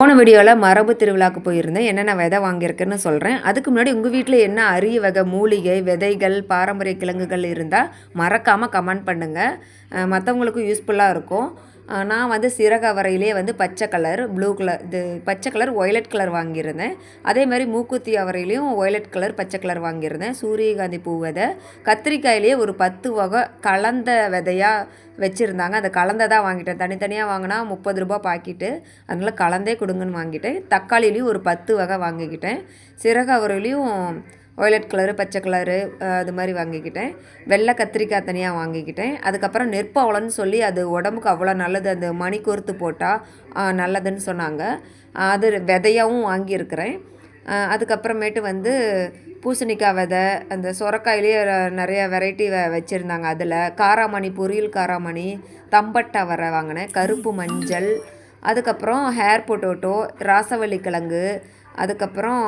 போன வீடியோவில் மரபு திருவிழாக்கு போயிருந்தேன். என்னென்ன விதை வாங்கியிருக்குன்னு சொல்கிறேன் அதுக்கு முன்னாடி உங்கள் வீட்டில் என்ன அரிய வகை மூலிகை விதைகள் பாரம்பரிய கிழங்குகள் இருந்தால் மறக்காமல் கமெண்ட் பண்ணுங்கள் மற்றவங்களுக்கும் யூஸ்ஃபுல்லாக இருக்கும். நான் வந்து சிறகு அவரையிலே வந்து பச்சை கலர் ப்ளூ கலர் இது பச்சை கலர் ஒய்லட் கலர் வாங்கியிருந்தேன். அதே மாதிரி மூக்குத்தி அவரையிலையும் ஒய்லட் கலர் பச்சை கலர் வாங்கியிருந்தேன். சூரியகாந்தி பூ விதை. கத்திரிக்காயிலேயே ஒரு பத்து வகை கலந்த விதையாக வச்சுருந்தாங்க. அந்த கலந்ததாக வாங்கிட்டேன். தனித்தனியாக வாங்கினா முப்பது ரூபா பாக்கெட்டு. அதனால் கலந்தே கொடுங்கன்னு வாங்கிட்டேன். தக்காளிலையும் ஒரு பத்து வகை வாங்கிக்கிட்டேன். சிறகவரையிலையும் ஒய்லட் கலரு பச்சை கலரு அது மாதிரி வாங்கிக்கிட்டேன். வெள்ளை கத்திரிக்காய் தனியாக வாங்கிக்கிட்டேன். அதுக்கப்புறம் நெற்பவளன்னு சொல்லி அது உடம்புக்கு அவ்வளோ நல்லது. அந்த மணி கோர்த்து போட்டால் நல்லதுன்னு சொன்னாங்க. அது விதையாகவும் வாங்கியிருக்கிறேன். அதுக்கப்புறமேட்டு வந்து பூசணிக்காய் விதை அந்த சொரக்காயிலேயே நிறைய வெரைட்டி வ வச்சுருந்தாங்க அதில். காராமணி பொரியல் காராமணி தம்பட்டை வர வாங்கினேன். கருப்பு மஞ்சள் அதுக்கப்புறம் ஹேர் பொட்டோட்டோ ராசவள்ளி கிழங்கு அதுக்கப்புறம்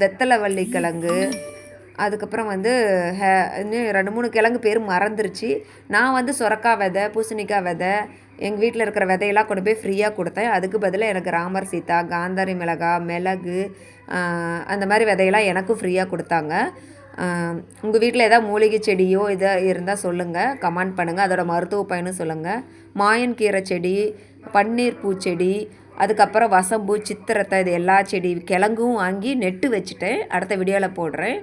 வெத்தலை வள்ளி கிழங்கு அதுக்கப்புறம் வந்து ஹே இன்னும் ரெண்டு மூணு கிழங்கு பேர் மறந்துருச்சு. நான் வந்து சுரக்காய் விதை பூசணிக்காய் விதை எங்கள் வீட்டில் இருக்கிற விதையெல்லாம் கொண்டு போய் ஃப்ரீயாக கொடுத்தேன். அதுக்கு பதிலாக எனக்கு ராமர் சீதா காந்தாரி மிளகா மிளகு அந்த மாதிரி விதையெல்லாம் எனக்கும் ஃப்ரீயாக கொடுத்தாங்க. உங்கள் வீட்டில் எதாவது மூலிகை செடியோ இதை இருந்தால் சொல்லுங்கள் கமெண்ட் பண்ணுங்கள் அதோடய மருத்துவ பயனும் சொல்லுங்கள் மாயன் கீரை செடி பன்னீர் பூச்செடி அதுக்கப்புறம் வசம்பு சித்திரத்தை இது எல்லா செடி கிழங்கும் வாங்கி நெட்டு வச்சுட்டேன். அடுத்த வீடியோவில் போடுறேன்.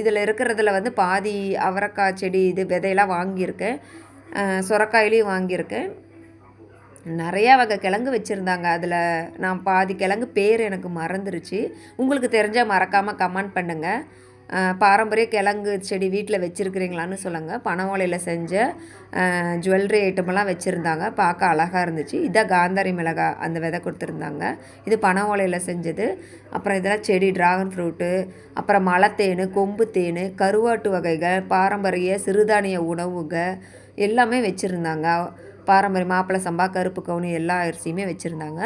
இதில் இருக்கிறதுல வந்து பாதி அவரைக்காய் செடி இது விதையெல்லாம் வாங்கியிருக்கேன் சுரக்காயிலையும் வாங்கியிருக்கேன் நிறையா வகை கிழங்கு வச்சுருந்தாங்க. அதில் நான் பாதி கிழங்கு பேர் எனக்கு மறந்துருச்சு. உங்களுக்கு தெரிஞ்சால் மறக்காமல் கமெண்ட் பண்ணுங்கள் பாரம்பரிய கிழங்கு செடி வீட்டில் வச்சுருக்கிறீங்களான்னு சொல்லுங்கள் பனை ஓலையில் செஞ்ச ஜுவல்லரி ஐட்டமெல்லாம் வச்சுருந்தாங்க. பார்க்க அழகாக இருந்துச்சு. இதான் காந்தாரி மிளகா அந்த விதை கொடுத்துருந்தாங்க. இது பனை ஓலையில் செஞ்சது. அப்புறம் இதெல்லாம் செடி ட்ராகன் ஃப்ரூட்டு அப்புறம் மலைத்தேன் கொம்பு தேன் கருவாட்டு வகைகள் பாரம்பரிய சிறுதானிய உணவுகள் எல்லாமே வச்சுருந்தாங்க. பாரம்பரிய மாப்பிள்ளை சம்பா கருப்பு கவுனி எல்லா அரிசியுமே வச்சுருந்தாங்க.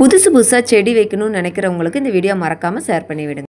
புதுசு புதுசாக செடி வைக்கணும்னு நினைக்கிறவங்களுக்கு இந்த வீடியோ மறக்காமல் ஷேர் பண்ணிவிடுங்க.